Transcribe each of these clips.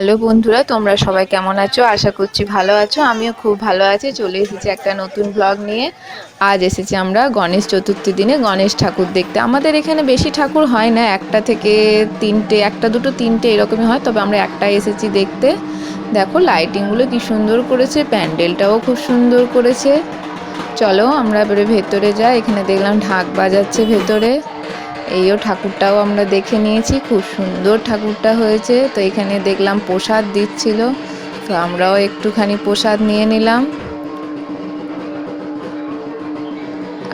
Hello বন্ধুরা, তোমরা সবাই কেমন আছো? আশা করছি ভালো আছো। আমিও খুব ভালো আছি। চলে এসেছি একটা নতুন ব্লগ নিয়ে। আজ এসেছি আমরা গণেশ চতুর্থী দিনে গণেশ ঠাকুর দেখতে। আমাদের এখানে বেশি ঠাকুর হয় না, একটা থেকে তিনটে, একটা, দুটো, তিনটে এরকমই হয়, তবে আমরা একটা এসেছি দেখতে। দেখো লাইটিংগুলো কি সুন্দর করেছে, প্যান্ডেলটাও খুব সুন্দর করেছে। চলো, আমরা এবারে ভেতরে যাই। এখানে দেখলাম ঢাক বাজাচ্ছে ভেতরে। এইও ঠাকুরটাও আমরা দেখে নিয়েছি, খুব সুন্দর ঠাকুরটা হয়েছে। তো এখানে দেখলাম প্রসাদ দিচ্ছিল, তো আমরাও একটুখানি প্রসাদ নিয়ে নিলাম।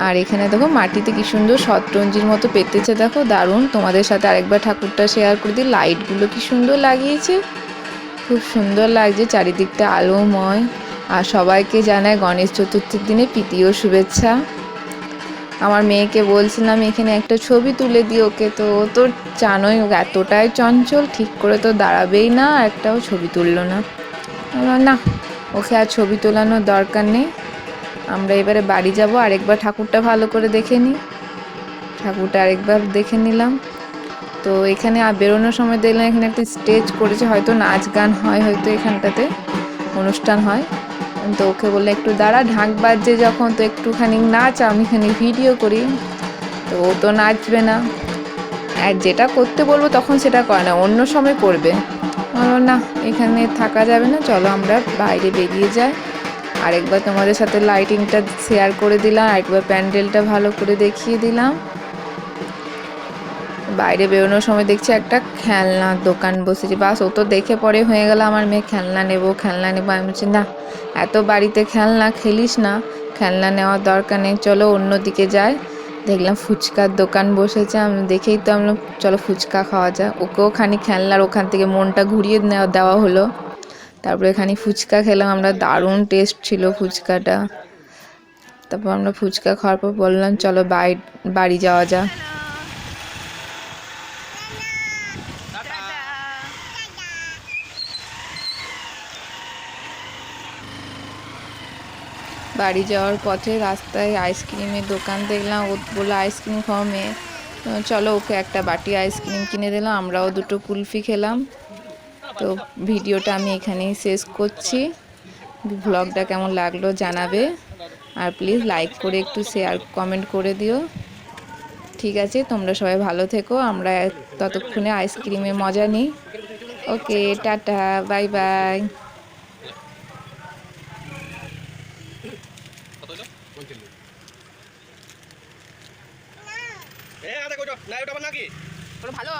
আর এখানে দেখো মাটিতে কি সুন্দর শতরঞ্জির মতো পেতেছে, দেখো দারুণ। তোমাদের সাথে আরেকবার ঠাকুরটা শেয়ার করে দিই লাইটগুলো কি সুন্দর লাগিয়েছে। খুব সুন্দর লাগছে, চারিদিকটা আলোময়। আর সবাইকে জানায় গণেশ চতুর্থীর দিনে প্রীতীয় শুভেচ্ছা। আমার মেয়েকে বলছিলাম, এখানে একটা ছবি তুলে দিই ওকে। তো ও তো জানোই এতটাই চঞ্চল, ঠিক করে তো দাঁড়াবেই না, আর একটাও ছবি তুললো না। না, ওকে আর ছবি তোলানোর দরকার নেই। আমরা এবারে বাড়ি যাব, আরেকবার ঠাকুরটা ভালো করে দেখে নিই। ঠাকুরটা আরেকবার দেখে নিলাম। তো এখানে আর বেরোনোর সময় দেখলাম এখানে একটা স্টেজ করেছে, হয়তো নাচ গান হয়, হয়তো এখানটাতে অনুষ্ঠান হয়। তো ওকে বললে একটু দাঁড়া, ঢাক বাজছে যখন, তো একটুখানি নাচ, আমি এখানে ভিডিও করি। তো ও তো নাচবে না। আর যেটা করতে বলব তখন সেটা করে না, অন্য সময় করবে। বলল না, এখানে থাকা যাবে না, চলো আমরা বাইরে বেরিয়ে যাই। আরেকবার তোমাদের সাথে লাইটিংটা শেয়ার করে দিলাম, আরেকবার প্যান্ডেলটা ভালো করে দেখিয়ে দিলাম। বাইরে বেরোনোর সময় দেখছি একটা খেলনার দোকান বসেছে। বাস, ও তো দেখে পরে হয়ে গেল আমার মেয়ে, খেলনা নেব খেলনা নেব। আমি বলছি, না, এত বাড়িতে খেলনা খেলিস না, খেলনা নেওয়ার দরকার নেই, চলো অন্যদিকে যাই। দেখলাম ফুচকার দোকান বসেছে, আমি দেখেই তো আমরা চলো ফুচকা খাওয়া যায় ওকেও খানি খেলনার ওখান থেকে মনটা ঘুরিয়ে নেওয়া, দেওয়া হলো। তারপরে খানি ফুচকা খেলাম, আমরা দারুণ টেস্ট ছিল ফুচকাটা। তারপর আমরা ফুচকা খাওয়ার পর বললাম, চলো বাড়ি বাড়ি যাওয়া যাক। বাড়ি যাওয়ার পথে রাস্তায় আইসক্রিমের দোকান দেখলাম, ও বলল, আইসক্রিম খাওয়া মেয়ে। চলো, ওকে একটা বাটি আইসক্রিম কিনে দিলাম, আমরাও দুটো কুলফি খেলাম। তো ভিডিওটা আমি এখানেই শেষ করছি। ব্লগটা কেমন লাগল জানাবে। আর প্লিজ লাইক করে একটু শেয়ার, কমেন্ট করে দিও। ঠিক আছে, তোমরা সবাই ভালো থেকো, আমরা ততক্ষণে আইসক্রিমে মজা নিই। Okay, tata, bye bye. এ আদা কইটা না ওটা নাকি? ওটা ভালো।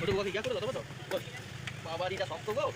ওটা কি করে দাও তো। বাবা এটা শক্ত গো।